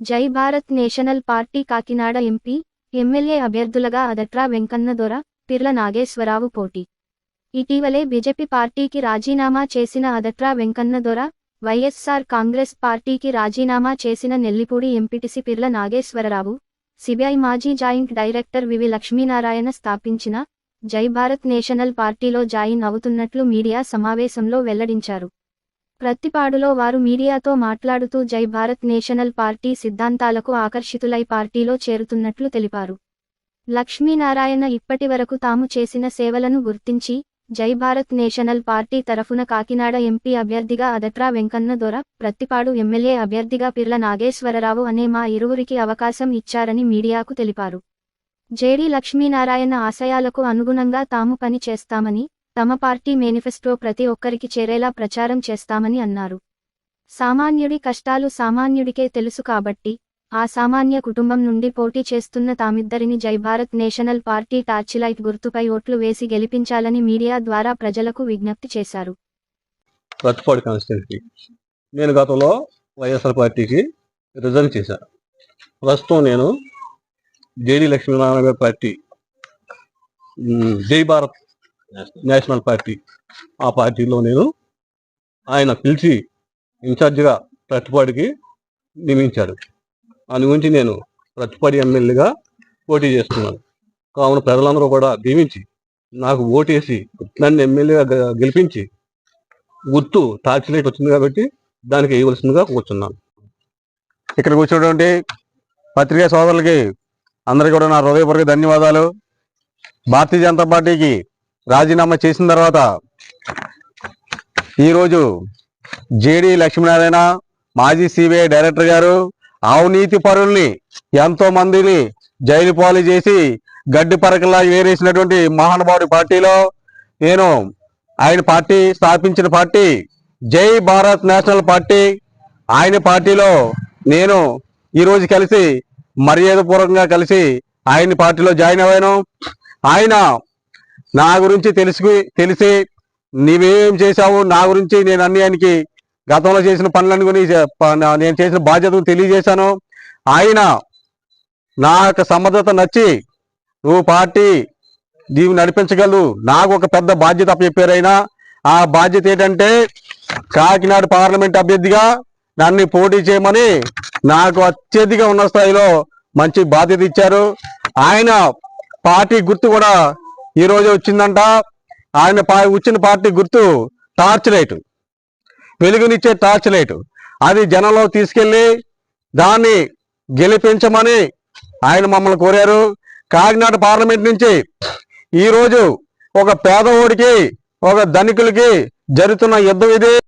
Jai Bharat national party Kakinada MP MLA అభ్యర్థులుగా అదట్రా వెంకన్నదొర పిర్ల నాగేశ్వరరావు పోటీ. ఇటీవలే బీజేపీ పార్టీకి రాజీనామా చేసిన అదట్రా వెంకన్నదొర వైఎస్సార్ కాంగ్రెస్ పార్టీకి రాజీనామా చేసిన నెల్లిపూడి ఎంపీటీసీ పిర్ల నాగేశ్వరరావు సిబిఐ మాజీ జాయింట్ డైరెక్టర్ వివి లక్ష్మీనారాయణ స్థాపించిన జై భారత్ నేషనల్ పార్టీలో జాయిన్ అవుతున్నట్లు మీడియా సమావేశంలో వెల్లడించారు. ప్రత్తిపాడులో వారు మీడియాతో మాట్లాడుతూ జై భారత్ నేషనల్ పార్టీ సిద్ధాంతాలకు ఆకర్షితులై పార్టీలో చేరుతున్నట్లు తెలిపారు. లక్ష్మీనారాయణ ఇప్పటివరకు తాము చేసిన సేవలను గుర్తించి జై భారత్ నేషనల్ పార్టీ తరఫున కాకినాడ ఎంపీ అభ్యర్థిగా అదట్రా వెంకన్న దొర ప్రత్తిపాడు ఎమ్మెల్యే అభ్యర్థిగా పిర్ల నాగేశ్వరరావు అనే మా ఇరువురికి అవకాశం ఇచ్చారని మీడియాకు తెలిపారు. జేడీ లక్ష్మీనారాయణ ఆశయాలకు అనుగుణంగా తాము పని చేస్తామని తమ పార్టీ మేనిఫెస్టో ప్రతి ఒక్కరికి చేరేలా ప్రచారం చేస్తామని అన్నారు. సామాన్యుడి కష్టాలు సామాన్యుడికే తెలుసు కాబట్టి ఆ సామాన్య కుటుంబం నుండి పోటీ చేస్తున్న తామిద్దరిని జై భారత్ నేషనల్ పార్టీ టార్చిలైట్ గుర్తుపై ఓట్లు వేసి గెలిపించాలని మీడియా ద్వారా ప్రజలకు విజ్ఞప్తి చేశారు. కాన్స్టిట్యున్సీ. నేను గతంలో వైఎస్ఆర్ పార్టీకి రిజైన్ చేశాను ప్రస్తుతం నేను జేడి లక్ష్మీనారాయణ గారి పార్టీ జై భారత్ నేషనల్ పార్టీ ఆ పార్టీలో నేను ఆయన పిలిచి ఇన్ఛార్జిగా ప్రతిపాడికి నియమించాడు దాని గురించి నేను ప్రతిపాడి ఎమ్మెల్యేగా పోటీ చేస్తున్నాను. కావున ప్రజలందరూ కూడా దీవించి నాకు ఓటేసి నన్ను ఎమ్మెల్యేగా గెలిపించి గుర్తు టార్చ్ లైట్ వచ్చింది కాబట్టి దానికి వేయవలసిందిగా కూర్చున్నాను. ఇక్కడ కూర్చోటువంటి పత్రికా సోదరులకి అందరికీ కూడా నా హృదయపూర్వక ధన్యవాదాలు. భారతీయ జనతా పార్టీకి రాజీనామా చేసిన తర్వాత ఈరోజు జేడి లక్ష్మీనారాయణ మాజీ సిబిఐ డైరెక్టర్ గారు అవినీతి పరుల్ని ఎంతో మందిని జైలు పాలు చేసి గడ్డి పరకలా వేరేసినటువంటి మహానుభావుడి పార్టీలో నేను ఆయన పార్టీ స్థాపించిన పార్టీ జై భారత్ నేషనల్ పార్టీ. ఆయన పార్టీలో నేను ఈరోజు కలిసి మర్యాదపూర్వకంగా కలిసి ఆయన పార్టీలో జాయిన్ అయ్యాను. ఆయన నా గురించి తెలుసు తెలిసి నీవేం చేశావు నా గురించి నేను అన్యానికి గతంలో చేసిన పనులను గురించి నేను చేసిన బాధ్యతను తెలియజేశాను. ఆయన నా యొక్క సమర్థత నచ్చి నువ్వు పార్టీ దీన్ని నడిపించగలవు. నాకు ఒక పెద్ద బాధ్యత చెప్పారు ఆ బాధ్యత ఏంటంటే కాకినాడ పార్లమెంట్ అభ్యర్థిగా నన్ను పోటీ చేయమని నాకు అత్యధిక ఉన్న స్థాయిలో మంచి బాధ్యత ఇచ్చారు. ఆయన పార్టీ గుర్తు కూడా ఈ రోజు వచ్చిందంట. ఆయన పా- వచ్చిన పార్టీ గుర్తు టార్చ్ లైట్. వెలుగునిచ్చే టార్చ్ లైట్. అది జనంలో తీసుకెళ్ళి దాన్ని గెలిపించమని ఆయన మమ్మల్ని కోరారు. కాకినాడ పార్లమెంట్ నుంచి ఈ రోజు ఒక పేదవాడికి ఒక ధనికులకి జరుగుతున్న యుద్ధం ఇది.